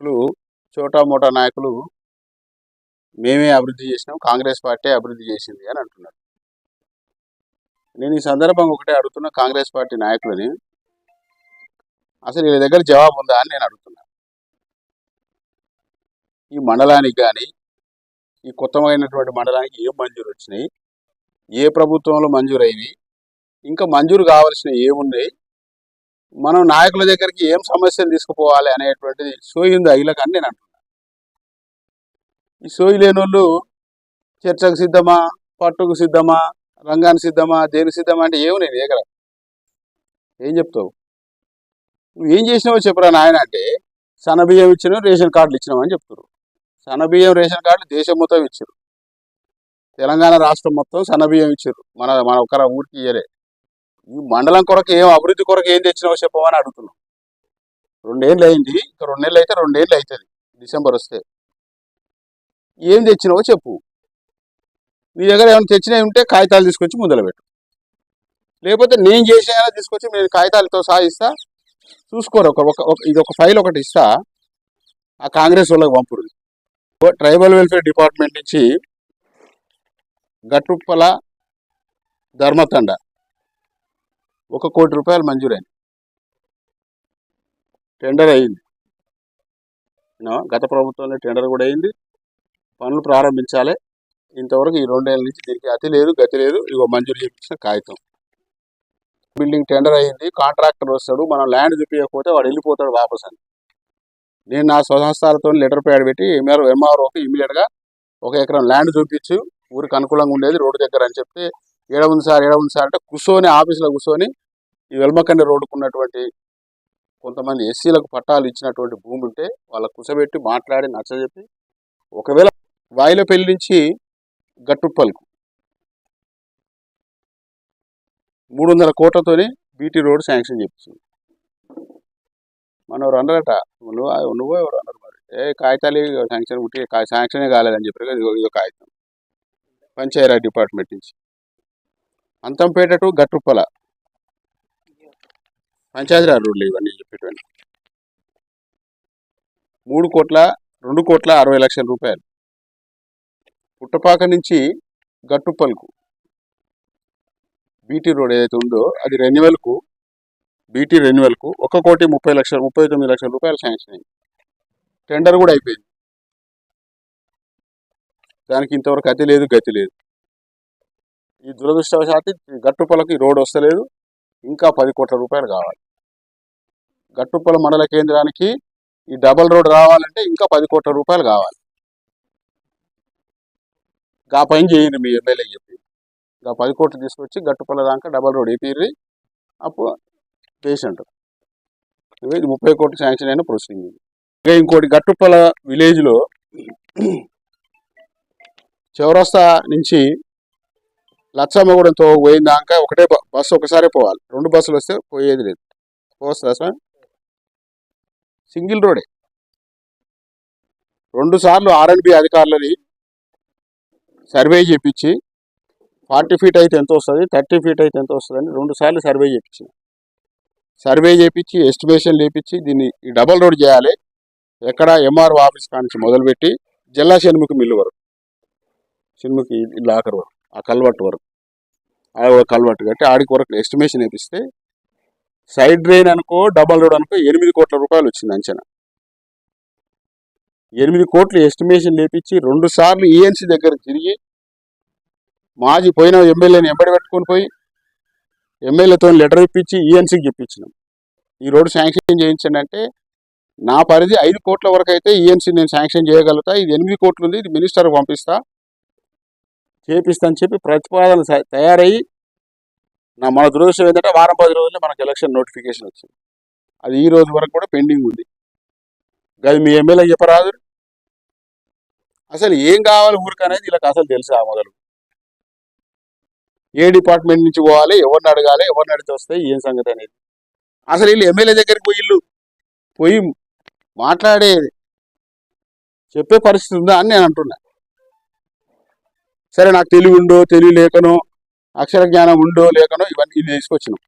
నాయకులు చోటా మోటా నాయకులు మేమే అభివృద్ధి చేసినాం కాంగ్రెస్ పార్టీ అభివృద్ధి చేసింది అని అంటున్నారు. నేను ఈ సందర్భంగా ఒకటే అడుగుతున్న కాంగ్రెస్ పార్టీ నాయకులని. అసలు వీళ్ళ దగ్గర జవాబు ఉందా అని నేను అడుగుతున్నా. ఈ మండలానికి కానీ ఈ కొత్తమైనటువంటి మండలానికి ఏం మంజూరు వచ్చినాయి? ఏ ప్రభుత్వంలో మంజూరు ఇంకా మంజూరు కావాల్సిన ఏమున్నాయి? మనం నాయకుల దగ్గరికి ఏం సమస్యలు తీసుకుపోవాలి అనేటువంటిది సోయింది వీళ్ళకి అని నేను అంటున్నా. ఈ సోయి లేని వాళ్ళు చర్చకు సిద్ధమా పట్టుకు సిద్ధమా రంగానికి సిద్ధమా దేనికి సిద్ధమా అంటే ఏమి నేను ఎగర ఏం చెప్తావు? నువ్వు ఏం చేసినావో చెప్పరా నాయన అంటే సనబియ్యం ఇచ్చినావు రేషన్ కార్డులు ఇచ్చినావు అని చెప్తున్నారు సనబియ్యం రేషన్ కార్డులు దేశం మొత్తం ఇచ్చారు తెలంగాణ రాష్ట్రం మొత్తం సన్నబియ్యం ఇచ్చారు మన మన ఒక్కర ఊరికి ఇయ్యలే. ఈ మండలం కొరకు ఏం అభివృద్ధి కొరకు ఏం తెచ్చినావో చెప్పమని అడుగుతున్నాం. రెండేళ్ళు అయింది ఇంకా రెండేళ్ళు అయితే రెండేళ్ళు అవుతుంది డిసెంబర్ వస్తే. ఏం తెచ్చినావో చెప్పు. నీ దగ్గర ఏమైనా తెచ్చినవి ఉంటే కాగితాలు తీసుకొచ్చి ముందల పెట్టు. లేకపోతే నేను చేసిన తీసుకొచ్చి నేను కాగితాలతో సాగిస్తా చూసుకోరు ఒక ఒక- ఒక- ఇది ఒక ఫైల్ ఒకటి ఇస్తా. ఆ కాంగ్రెస్ వాళ్ళకి పంపుడు. ట్రైబల్ వెల్ఫేర్ డిపార్ట్మెంట్ నుంచి గట్టుప్పల ధర్మతండ. ఒక కోటి రూపాయలు మంజూరైంది. టెండర్ అయింది. గత ప్రభుత్వంలో టెండర్ కూడా అయింది. పనులు ప్రారంభించాలి. ఇంతవరకు ఈ రెండేళ్ళ నుంచి దీనికి అతి లేదు గతి లేదు. ఇగో మంజూరు చేయించిన కాగితం. బిల్డింగ్ టెండర్ అయింది. కాంట్రాక్టర్ వస్తాడు. మనం ల్యాండ్ చూపించకపోతే వాడు వెళ్ళిపోతాడు వాపస్ అని నేను నా స్వహస్తాలతో లెటర్ ప్యాడ్ పెట్టి ఎంఆర్ ఎంఆర్ఓకి ఇమీడియట్గా ఒక ఎకరం ల్యాండ్ చూపించు. ఊరికి అనుకూలంగా ఉండేది రోడ్డు దగ్గర అని చెప్తే ఏడ ఉంది సార్ ఏడ ఉంది సార్ అంటే కూర్చొని ఆఫీసులో కూర్చొని ఈ వెల్మకండి రోడ్డుకున్నటువంటి కొంతమంది ఎస్సీలకు పట్టాలు ఇచ్చినటువంటి భూమి ఉంటే వాళ్ళ కుసబెట్టి మాట్లాడి నచ్చజెప్పి ఒకవేళ వాయిలపల్లి నుంచి గట్టుప్పలకు మూడు వందల కోట్లతోని బీటీ రోడ్ శాంక్షన్ చెప్పింది మన ఎవరు అన్నారట నువ్వు నువ్వు ఎవరు అన్నారు మరి. ఏ కాగితాలు శాంక్షన్ ఉంటే శాంక్షనే కాలేదని చెప్పారు కదా ఇదో కాగితం. పంచాయరాజ్ డిపార్ట్మెంట్ నుంచి. అంతంపేట టు గట్టుప్పల పంచాయతీరాజ్ రోడ్లు ఇవన్నీ చెప్పేటువంటి మూడు కోట్ల రెండు కోట్ల అరవై లక్షల రూపాయలు. పుట్టపాక నుంచి గట్టుప్పలకు బీటీ రోడ్ ఏదైతే ఉందో అది రెన్యువల్కు బీటీ రెన్యువల్కు ఒక కోటి ముప్పై లక్షల ముప్పై తొమ్మిది లక్షల రూపాయలు శాంక్షన్ అయింది. టెండర్ కూడా అయిపోయింది. దానికి ఇంతవరకు అతి లేదు గతి లేదు. ఈ దురదృష్టవశాత్తు ఈ రోడ్డు రోడ్ వస్తలేదు. ఇంకా పది కోట్ల రూపాయలు కావాలి. గట్టుప్పల మండల కేంద్రానికి ఈ డబల్ రోడ్ రావాలంటే ఇంకా పది కోట్ల రూపాయలు కావాలి. గా పని చేయండి మీ ఎమ్మెల్యే చెప్పి. గా పది కోట్లు తీసుకొచ్చి గట్టుపల్ల దాకా డబల్ రోడ్ వేపిర్రి. అప్పుడు పేషెంట్. ఇది ముప్పై కోట్లు శాంక్షన్ అయిన ప్రొసీడింగ్. ఇంకా ఇంకోటి గట్టుపల్ల విలేజ్లో చౌరస్తా నుంచి లచ్చమ్మగూడెంతో పోయిన ఒకటే బస్సు ఒకసారి పోవాలి. రెండు బస్సులు వస్తే పోయేది లేదు. పోస్తుందా సార్ సింగిల్ రోడే. రెండు సార్లు ఆర్ఎండ్బి అధికారులని సర్వే చేపించి ఫార్టీ ఫీట్ అయితే ఎంత వస్తుంది థర్టీ ఫీట్ అయితే ఎంత వస్తుందని రెండు సార్లు సర్వే చేయించిన సర్వే చేపించి ఎస్టిమేషన్ లేపించి దీన్ని డబల్ రోడ్ చేయాలి. ఎక్కడ ఎంఆర్ఓ ఆఫీస్ కానించి మొదలుపెట్టి జిల్లా షణ్ముఖి మిల్లు వరకు. షణ్ముఖి లాకర్ వరకు. ఆ కల్వర్ట్ వరకు. ఆ ఒక కల్వర్ట్ కట్టి ఆడికి వరకు ఎస్టిమేషన్ వేపిస్తే సైడ్ డ్రైన్ అనుకో డబల్ రోడ్ అనుకో ఎనిమిది కోట్ల రూపాయలు వచ్చింది అంచనా. ఎనిమిది కోట్లు ఎస్టిమేషన్ లేపించి రెండు సార్లు ఈఎన్సీ దగ్గర తిరిగి మాజీ పోయిన ఎమ్మెల్యేని ఎంబడి పెట్టుకొని పోయి ఎమ్మెల్యేతో లెటర్ ఇప్పించి ఈఎన్సీకి చెప్పించినాం ఈ రోడ్డు శాంక్షన్ చేయించండి అంటే నా పరిధి ఐదు కోట్ల వరకు అయితే ఈఎన్సీ నేను శాంక్షన్ చేయగలుగుతా. ఇది ఎనిమిది కోట్లు ఉంది ఇది మినిస్టర్కి పంపిస్తా. చేపిస్తా అని చెప్పి ప్రతిపాదన తయారయ్యి నా మన దురదృష్టం ఏంటంటే వారం పది రోజుల్లో మనకు ఎలక్షన్ నోటిఫికేషన్ వచ్చింది. అది ఈ రోజు వరకు కూడా పెండింగ్ ఉంది. అది మీ ఎమ్మెల్యే చెప్పరాదు. అసలు ఏం కావాలి ఊరికి అనేది వీళ్ళకి అసలు తెలుసా మొదలు. ఏ డిపార్ట్మెంట్ నుంచి పోవాలి ఎవరిని అడగాలి ఎవరిని అడిగితే వస్తాయి ఏం సంగతి అనేది. అసలు వీళ్ళు ఎమ్మెల్యే దగ్గరికి పోయి ఇల్లు పోయి మాట్లాడే చెప్పే పరిస్థితి ఉందా అని నేను అంటున్నా. సరే నాకు తెలివి ఉండో తెలివి లేకనో అక్షర జ్ఞానం ఉండో లేకనో ఇవన్నీ తీసుకొచ్చినాం.